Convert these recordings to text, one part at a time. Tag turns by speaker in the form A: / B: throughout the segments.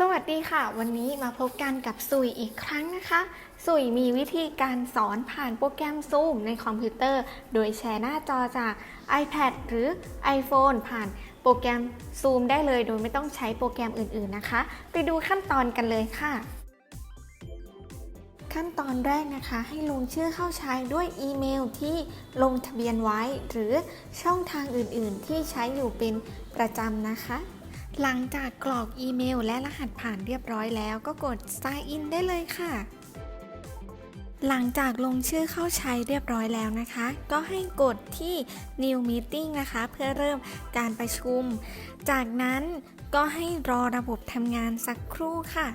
A: สวัสดีค่ะ วันนี้มาพบกันกับสุยอีกครั้งนะคะ สุยมีวิธีการสอนผ่านโปรแกรม Zoom ในคอมพิวเตอร์ โดยแชร์หน้าจอจาก iPad หรือ iPhone ผ่านโปรแกรม Zoom ได้เลย โดยไม่ต้องใช้โปรแกรมอื่นๆนะคะ ไปดูขั้นตอนกันเลยค่ะ ขั้นตอนแรกนะคะ ให้ลงชื่อเข้าใช้ด้วยอีเมลที่ลงทะเบียนไว้ หรือช่องทางอื่นๆ ที่ใช้อยู่เป็นประจำนะคะ หลังจากกรอกอีเมลและรหัสผ่านเรียบร้อยแล้วก็กด sign in ได้เลยค่ะ หลังจากลงชื่อเข้าใช้เรียบร้อยแล้วนะคะ ก็ให้กดที่ new meeting นะคะ เพื่อเริ่มการประชุม จากนั้นก็ให้รอระบบทำงานสักครู่ค่ะ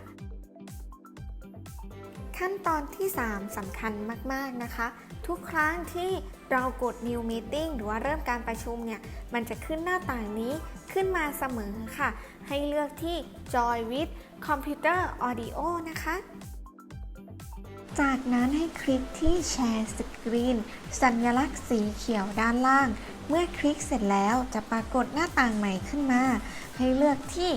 A: ขั้นตอนที่ 3สำคัญมาก ๆ นะคะ ทุกครั้งที่เรากด new meeting หรือว่าเริ่มการประชุมเนี่ย มันจะขึ้นหน้าต่างนี้ขึ้นมาเสมอค่ะ ให้เลือกที่ join with computer audio นะคะ จากนั้นให้คลิกที่ share screen สัญลักษณ์สีเขียวด้านล่าง เมื่อคลิกเสร็จแล้วจะปรากฏหน้าต่างใหม่ขึ้นมา ให้เลือกที่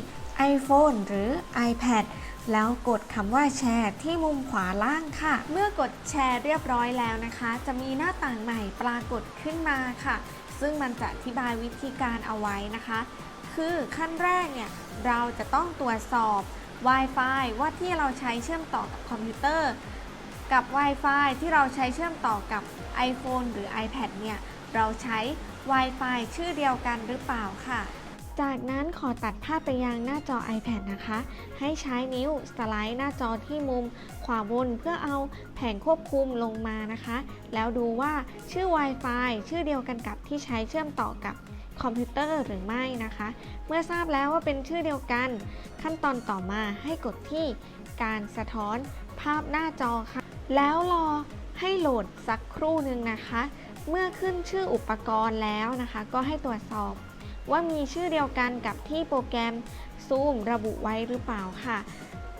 A: iPhone หรือ iPad แล้วกดคำว่าแชร์ที่มุมขวาล่างค่ะ เมื่อกดแชร์เรียบร้อยแล้วนะคะ จะมีหน้าต่างใหม่ปรากฏขึ้นมาค่ะ ซึ่งมันจะอธิบายวิธีการเอาไว้นะคะ คือขั้นแรกเนี่ยเราจะต้องตรวจสอบ Wi-Fi ว่าที่เราใช้เชื่อมต่อกับคอมพิวเตอร์ กับ Wi-Fi ที่เราใช้เชื่อมต่อกับ iPhone หรือ iPad เนี่ยเราใช้ Wi-Fi ชื่อเดียวกันหรือเปล่าค่ะ จากนั้นขอตัดภาพไปยังหน้าจอ iPad นะคะ ให้ใช้นิ้วสไลด์หน้าจอที่มุมขวาบนเพื่อเอาแผงควบคุมลงมานะคะ แล้วดูว่าชื่อ Wi-Fi ชื่อเดียวกันกับที่ใช้เชื่อมต่อกับคอมพิวเตอร์หรือไม่นะคะ เมื่อทราบแล้วว่าเป็นชื่อเดียวกัน ขั้นตอนต่อมาให้กดที่การสะท้อนภาพหน้าจอค่ะ แล้วรอให้โหลดสักครู่หนึ่งนะคะ เมื่อขึ้นชื่ออุปกรณ์แล้วนะคะ ก็ให้ตรวจสอบ ว่ามีชื่อเดียวกันกับที่โปรแกรม Zoom ระบุไว้หรือเปล่าค่ะ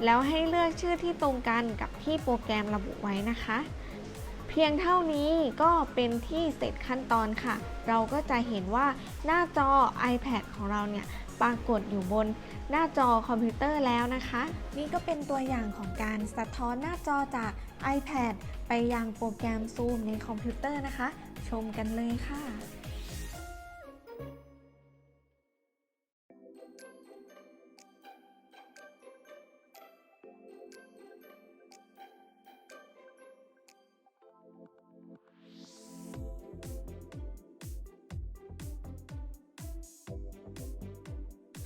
A: แล้วให้เลือกชื่อที่ตรงกันกับที่โปรแกรมระบุไว้นะคะ เพียงเท่านี้ก็เป็นที่เสร็จขั้นตอนค่ะ เราก็จะเห็นว่าหน้าจอ iPad ของเราเนี่ยปรากฏอยู่บนหน้าจอคอมพิวเตอร์แล้วนะคะ นี่ก็เป็นตัวอย่างของการสะท้อนหน้าจอจาก iPad ไปยังโปรแกรม Zoom ในคอมพิวเตอร์นะคะ ชมกันเลยค่ะ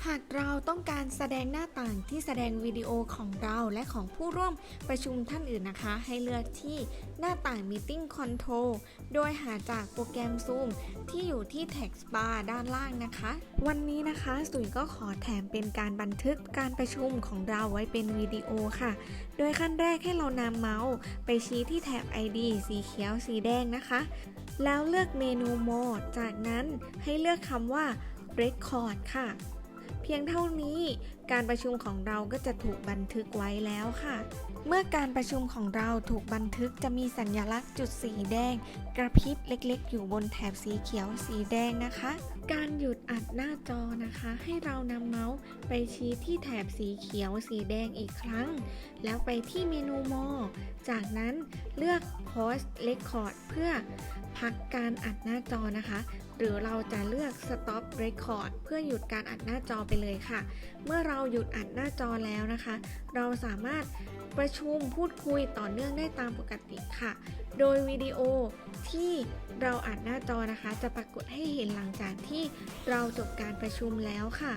A: หากเราต้องการแสดงหน้าต่างที่แสดงวิดีโอของเราและของผู้ร่วมประชุมท่านอื่นนะคะ ให้เลือกที่หน้าต่าง Meeting Control โดยหาจากโปรแกรม Zoom ที่อยู่ที่ Text Bar ด้านล่างนะคะ วันนี้นะคะสุยก็ขอแถมเป็นการบันทึกการประชุมของเราไว้เป็นวิดีโอค่ะ โดยขั้นแรกให้เรานำเมาส์ไปชี้ที่แถบ ID สีเขียวสีแดงนะคะ แล้วเลือกเมนูโหมด จากนั้นให้เลือกคำว่า Record ค่ะ พียงเท่านี้การประชุมของเราก็จะถูกบันทึกไว้แล้วค่ะ เมื่อการประชุมของเราถูกบันทึกจะมีสัญลักษณ์จุดสีแดง กระพริบเล็กๆ อยู่บนแถบสีเขียวสีแดงนะคะ การหยุดอัดหน้าจอนะคะ ให้เรานำเมาส์ไปชี้ที่แถบสีเขียวสีแดงอีกครั้ง แล้วไปที่เมนูมอ จากนั้นเลือก Pause Record เพื่อพักการอัดหน้าจอนะคะ หรือเราจะเลือก stop record เพื่อหยุดการอัดหน้าจอไปเลยค่ะ เมื่อเราหยุดอัดหน้าจอแล้วนะคะ เราสามารถประชุมพูดคุยต่อเนื่องได้ตามปกติค่ะ โดยวิดีโอที่เราอัดหน้าจอนะคะ จะปรากฏให้เห็นหลังจากที่เราจบการประชุมแล้วค่ะ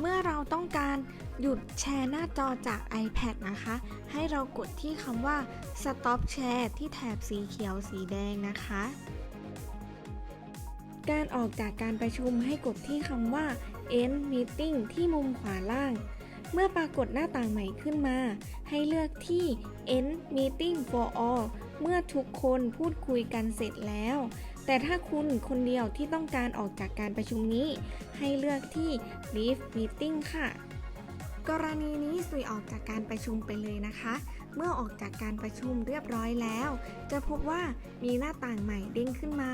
A: เมื่อเราต้องการ หยุดแชร์หน้าจอจาก iPad นะคะ ให้เรากดที่คำว่า stop share ที่แถบสีเขียวสีแดงนะคะ การออกจากการประชุมให้กดที่คำว่า end meeting ที่มุมขวาล่าง เมื่อปรากฏหน้าต่างใหม่ขึ้นมา ให้เลือกที่ end meeting for all เมื่อทุกคนพูดคุยกันเสร็จแล้ว แต่ถ้าคุณคนเดียวที่ต้องการออกจากการประชุมนี้ ให้เลือกที่ leave meeting ค่ะ กรณีนี้สุยออกจากการประชุมไปเลยนะคะ เมื่อออกจากการประชุมเรียบร้อยแล้ว จะพบว่ามีหน้าต่างใหม่เด้งขึ้นมา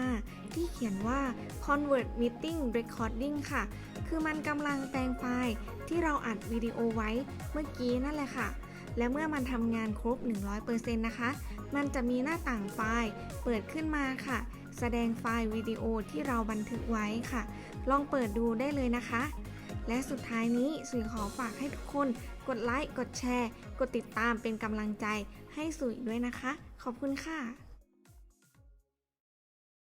A: ที่เขียนว่า convert meeting recording ค่ะ คือมันกำลังแปลงไฟล์ที่เราอัดวิดีโอไว้เมื่อกี้นั่นแหละค่ะ และเมื่อมันทำงานครบ 100%นะคะ มันจะมีหน้าต่างไฟล์เปิดขึ้นมาค่ะ แสดงไฟล์วิดีโอที่เราบันทึกไว้ค่ะ ลองเปิดดูได้เลยนะคะ และสุดท้ายนี้สุยขอฝากให้ทุกคน กดไลค์ กดแชร์ กดติดตามเป็นกำลังใจให้สุยด้วยนะคะ ขอบคุณค่ะ